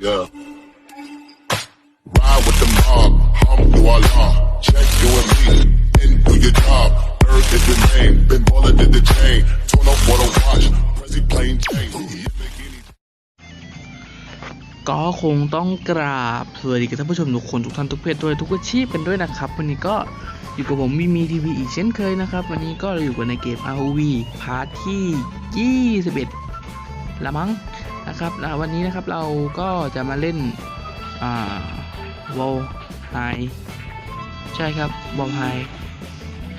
Yeah. Ride with the mob, hum do Allah. Check you and me, and do your job. Earth is the name, been Baller did the chain. Turn up what I watch, Prezi plain Jane. Lamborghini ก็คงต้องกราบสวัสดีกับท่านผู้ชมทุกคนทุกท่านทุกเพศด้วยทุกอาชีพกันด้วยนะครับ วันนี้ก็อยู่กับผมมีมีทีวีอีกเช่นเคยนะครับ วันนี้ก็อยู่กันในเกม ROV พาร์ทที่ 21 ละมั้ง นะครับนะวันนี้นะครับเราก็จะมาเล่นอ่าวอลไฮใช่ครับวอลไฮ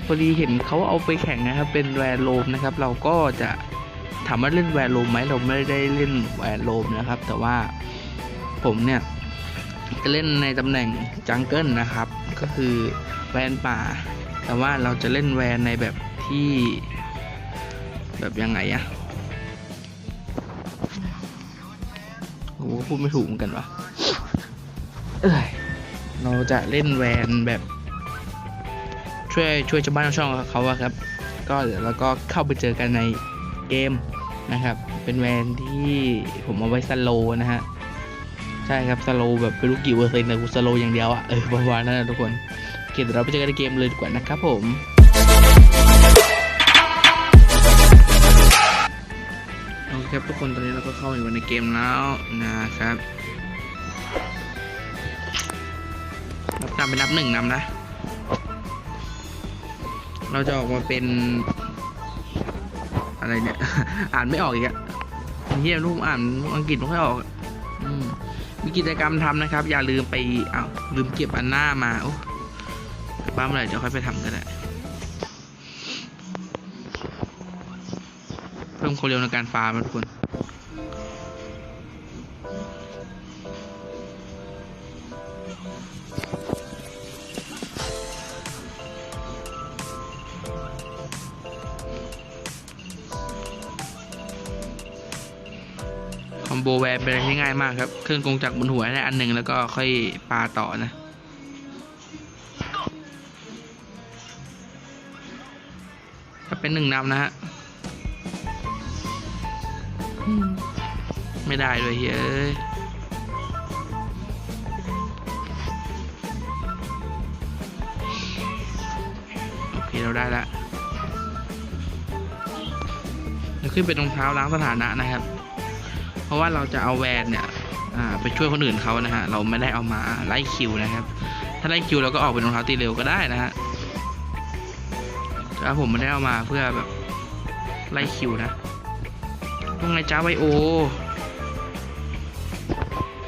พอดีเห็นเขาเอาไปแข่งนะครับ เป็นแวร์โลมนะครับ เราก็จะถามว่าเล่นแวร์โลมไหมเราไม่ได้เล่นแวร์โลมนะครับ แต่ว่าผมเนี่ยจะเล่นในตำแหน่งจังเกิลนะครับ ก็คือแวนป่า แต่ว่าเราจะเล่นแวนในแบบที่ แบบยังไงอะ โอ้โหพูดไม่ถูกเหมือนกันวะเอ้ยเราจะเล่นแวนแบบ ช่วยช่วยชาวบ้านชาวช่องเขาอะครับ ก็เดี๋ยวเราก็เข้าไปเจอกันในเกมนะครับ เป็นแวนที่ผมเอาไว้สโลนะฮะ ใช่ครับสโลแบบไม่รู้กี่เปอร์เซ็นต์แต่กูสโลอย่างเดียวอะเออประมาณนั้นนะทุกคนโอเคเดี๋ยวเราไปเจอกันในเกมเลยดีกว่านะครับผม ครับทุกคนตอนนี้เราก็เข้าอยู่ในเกมแล้วนะครับ นับตามเป็นนับหนึ่งนำนะ เราจะออกมาเป็น อะไรเนี่ย อ่านไม่ออกอีกอะเฮียลูกอ่านอังกฤษไม่ค่อยออกอมมีกิจกรรมทำนะครับ อย่าลืมไปอ้าวลืมเก็บอันหน้ามา โอ้บ้าเมื่อไหร่เดี๋ยวค่อยไปทำก็ได้ พิ่มความเร็วในการฟาร์มนะทุกคนคอมโบแวร์เป็นอะไรที่ง่ายมากครับ เครื่องกงจักรบนหัวได้อันหนึ่งแล้วก็ค่อยปาต่อนะถ้าเป็นหนึ่งนำนะฮะ ไม่ได้เลยเฮ้ยโอเคเราได้ละเดี๋ยวขึ้นไปตรงเท้าล้างสถานะนะครับ เพราะว่าเราจะเอาแวนเนี่ยไปช่วยคนอื่นเขานะฮะ เราไม่ได้เอามาไล่คิวนะครับ ถ้าไล่คิวเราก็ออกเป็นรองเท้าตีเร็วก็ได้นะฮะแต่ผมไม่ได้เอามาเพื่อแบบไล่คิวนะ ตรงไงจ้าไบโอ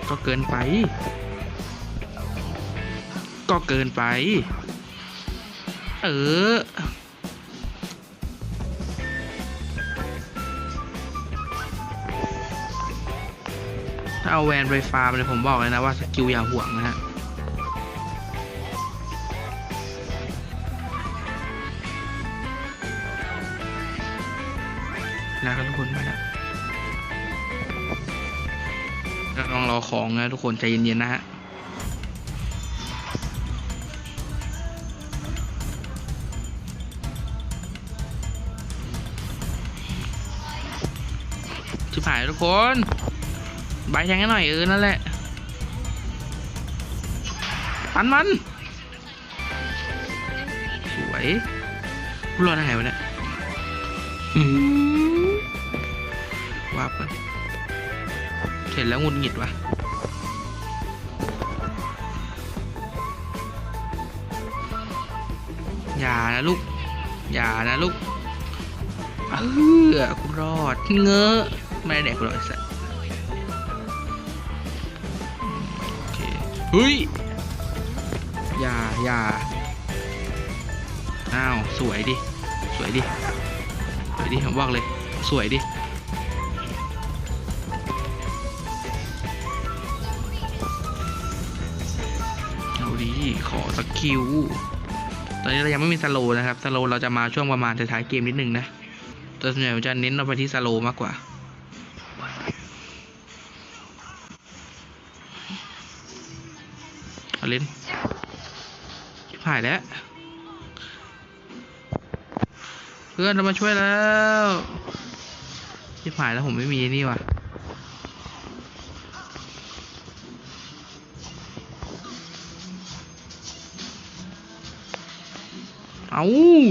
ก็เกินไป ก็เกินไป เออถ้าเอาแวนไปฟาร์มเลยผมบอกเลยนะว่าสกิลอย่าห่วงนะฮะ แล้วทุกคนมาแล้ว เราลองรอของนะทุกคนใจเย็นๆนะฮะชิบหายทุกคนใบแทงให้หน่อยเออนั่นแหละปันมัน สวยรอดได้ไงวะเนี่ยอื้อหือว่าบกัน เห็นแล้วงุดหงิดวะอย่านะลูก อย่านะลูกเออกูรอดเงอะไม่ได้แดกกูหรอกไอ้สัสโอเคเฮ้ย อย่าอย่าอ้าว สวยดิ สวยดิ สวยดิผมบอกเลย สวยดิ ขอสักคิว ตอนนี้เรายังไม่มีสโลนะครับ สโลเราจะมาช่วงประมาณท้ายเกมนิดนึงนะแต่ส่วนใหญ่ผมจะเน้นเราไปที่สโลมากกว่า เอาเล่นชิบหายแล้ว เพื่อนเรามาช่วยแล้วชิบหายแล้วผมไม่มีนี่ว่ะ เอา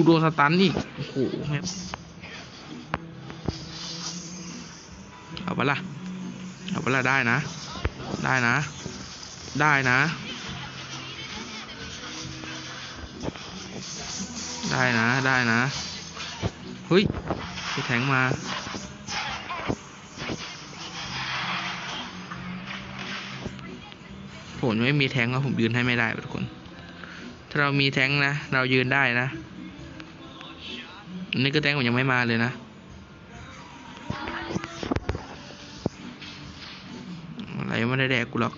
โดนสตันอีก โอ้โหเอาปะล่ะ เอาปะล่ะได้นะ ได้นะ ได้นะ ได้นะ ได้นะ เฮ้ยไปแทงมาผมไม่มีแทงแล้วผมยืนให้ไม่ได้ทุกคน ถ้าเรามีแท้งนะ เรายืนได้นะอันนี้ก็แท้งผมยังไม่มาเลยนะ อะไรไม่ได้แดกกูหรอก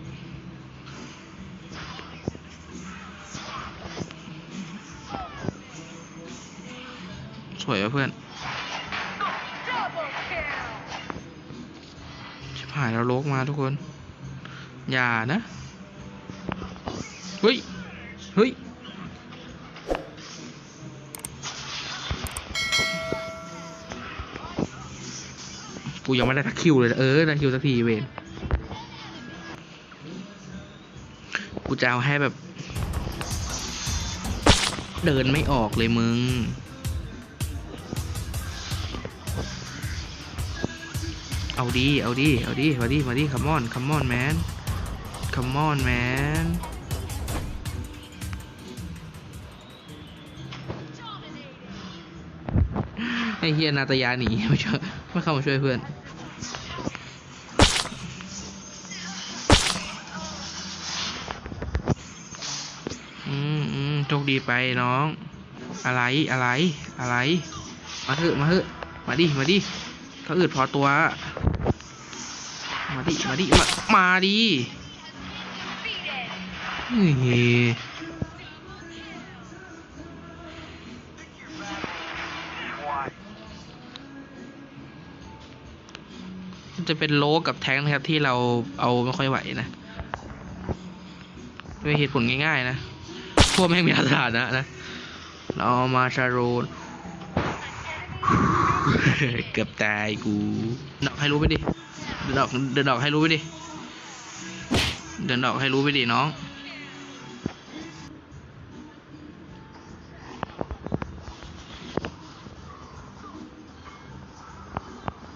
สวยว่ะเพื่อน ชิบหายแล้วโลกมาทุกคน อย่านะ เฮ้ย เฮ้ย กูยังไม่ได้ทักคิวเลย เออได้คิวสักทีเวนกูจะเอาให้แบบ เดินไม่ออกเลยมึง เอาดี เอาดี เอาดี มาดิมาดิคัมมอนคัมมอนแมนคัมมอนแมนไอเฮียนาตยาหนีไม่ช่วยไม่เข้ามาช่วยเพื่อน โชคดีไปน้อง อะไรอะไรอะไร มาเถอะมาเถอะมาดิมาดิเขาอึดพอตัว มาดิมาดิมามาดิเฮ้จะเป็นโลกับแท้งนะครับที่เราเอาไม่ค่อยไหวนะด้วยเหตุผลง่ายๆนะ วกแม่งมีสถานะนะ เราเอามาชาโรนเกือบตายกูดอกให้รู้ไปดิเดินดอกเดินดอกให้รู้ไปดิเดินดอกให้รู้ไปดิน้อง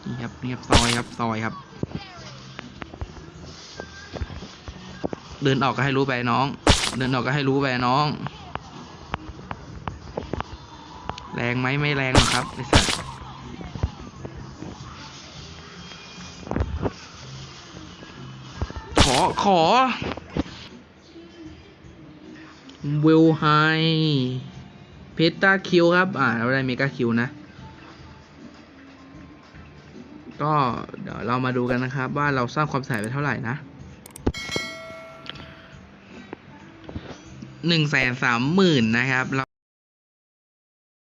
นี่ครับนี่ครับซอยครับซอยครับ เดินออกก็ให้รู้ไปน้อง เดินออกก็ให้รู้ไปน้อง แรงไหมไม่แรงหรอกครับไอ้สัสขอ ขอเวลไฮเพตาคิวครับ อ่าเราได้เมกาคิวนะ ก็เดี๋ยวเรามาดูกันนะครับ ว่าเราสร้างความเสียหายไปเท่าไหร่นะ หนึ่งแสนสามหมื่นนะครับ